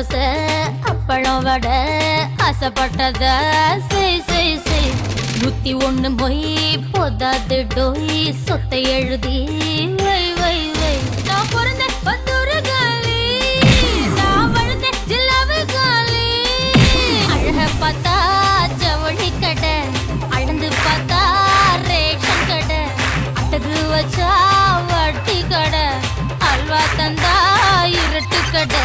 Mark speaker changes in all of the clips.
Speaker 1: தோசை அப்பளம் வடை ஆசைப்பட்டத செய் செய் செய். நூத்தி ஒண்ணு மொய் போதாது டோய் சொத்தை எழுதி வை வை வை. நான் பிறந்த பத்தூரு காலி நான் வளர்ந்த ஜில்லாவு காலி அழக பார்த்தா ஜவுளி கடை அழந்து பார்த்தா ரேஷன் கடை. அட்டகு வச்சா வட்டி கடை அல்வா தந்தா இருட்டு கடை.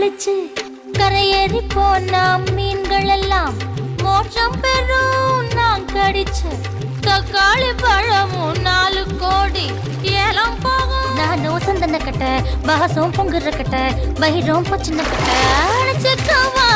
Speaker 1: குளிச்சு கரையேறி போனாம் மீன்கள் எல்லாம் மோட்சம் பெறும். நான் கடிச்ச தக்காளி பழமும் நாலு கோடி ஏலம் போகும். நானும் சந்தன கட்டை பகசும் பொங்குற கட்டை பயிரும் பச்சின கட்டை. அணைச்சிக்கவா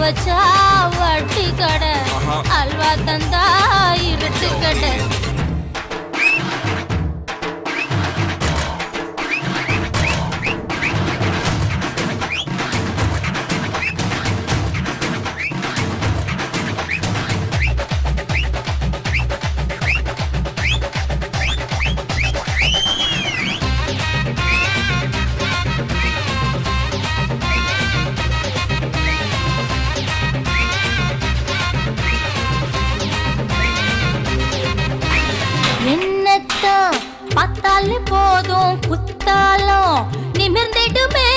Speaker 1: வச்சா வட்டி கடை. அல்வா தந்தா இருட்டு கடை போதும் குத்தாலும் நிமிர்ந்திடுமே.